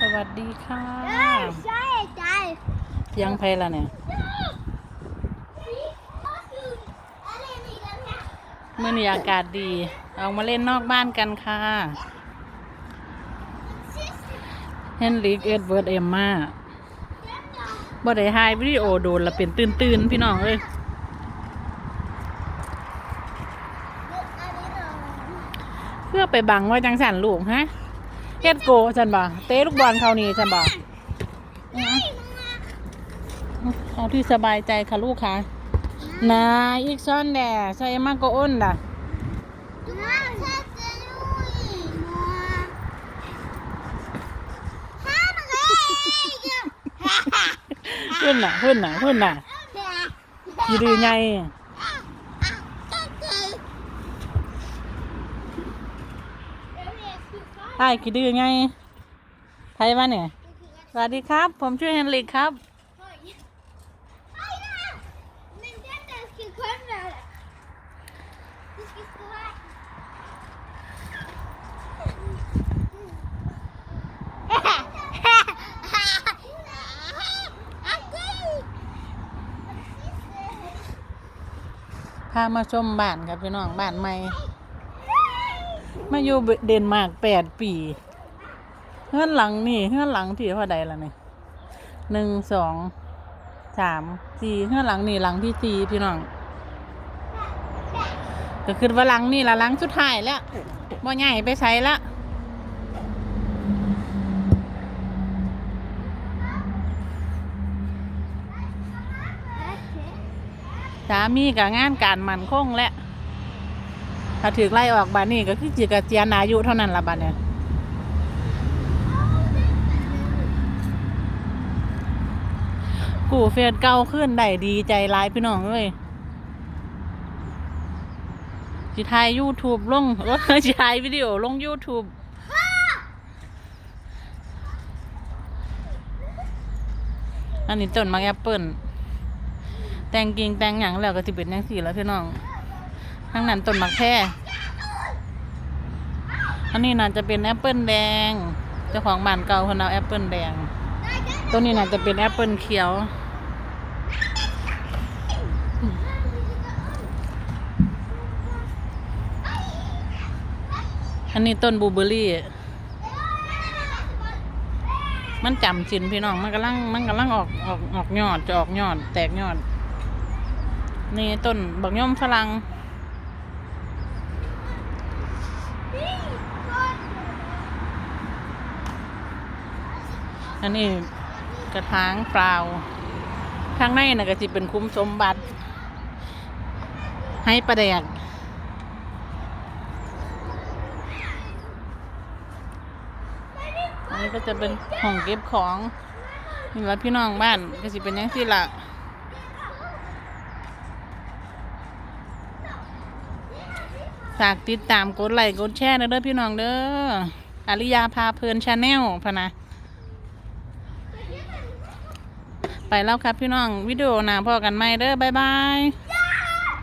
สวัสดีค่ะใช่ใจเสียงเพลละเนี่ยเมื่อนี้อากาศดี ออกมาเล่นนอกบ้านกันค่ะ เฮนริกเอ็ดเวิร์ดเอมมาบ่ได้ถ่ายวิดีโอโดนละเป็นตื่นๆ พี่น้องเอ้ยเพื่อไปบังว่าจังสันลูกฮะ เฮ็ดโกจันบ่เตะลูกบอลเขานี่จันบ่เอาที่สบายใจค่ะลูกค่ะนาอีกซ้อนแด่ใส่มากก็อ้นด่ะขึ้นน่ะขึ้นน่ะขึ้นน่ะกี่ดือไง ไอ้กี่ดือไงไทยมาเนี่ยสวัสดีครับ ผมชื่อเฮนริกครับ พามาชมบ้านครับพี่น้องบ้านใหม่ มาอยู่เดนมาร์กแปดปี เฮือนหลังนี่เฮือนหลังที่เท่าใดล่ะเนี่ยหนึ่งสองสามสี่เฮือนหลังนี่หลังที่สี่พี่น้องก็คือว่าหลังนี่ละหลังสุดท้ายแล้วบ่ใหญ่ไปใช้ละสามีกับงานการมันคงแล้ว ถ้าถือไล่ออกบานนี่ก็คือจีกเจียนอายุเท่านั้นละบานเนี่ยกูเฟดเก่าขึ้นได้ดีใจร้ายพี่น้องเอ้ยจิทายยูทูบลงเออจิทายวิดีโอลงยูทูบอันนี้ต้นมักแอปเปิลแต่งกิ่งแต่งหยังแล้วก็จะเป็นยังสี่แล้วพี่น้อง ข้างนั้นต้นมักแพร่อันนี้น่าจะเป็นแอปเปิลแดง เจ้าของบ้านเก่าคนเอาแอปเปิลแดง ต้นนี้น่าจะเป็นแอปเปิลเขียวอันนี้ต้นบูเบอรี่ มันจำชินพี่น้อง มันกำลัง มันกำลังออกออกออกยอดจะออกยอด แตกยอด นี่ต้นบักย่อมฝรั่ง อันนี้กระถางเปล่า ข้างในน่ะก็จะเป็นคุ้มสมบัติ ให้ประแดกอันนี้ก็จะเป็นห้องเก็บของนี่ละพี่น้องบ้านก็สิเป็นอยังที่ละฝากติดตามกดไลค์กดแชร์นะเด้อพี่น้องเด้ออาริยาพาเพลินชาแนลพะนะ ไปแล้วครับพี่น้องวิดีโอหนาพอกันไหมเด้อบ๊ายบาย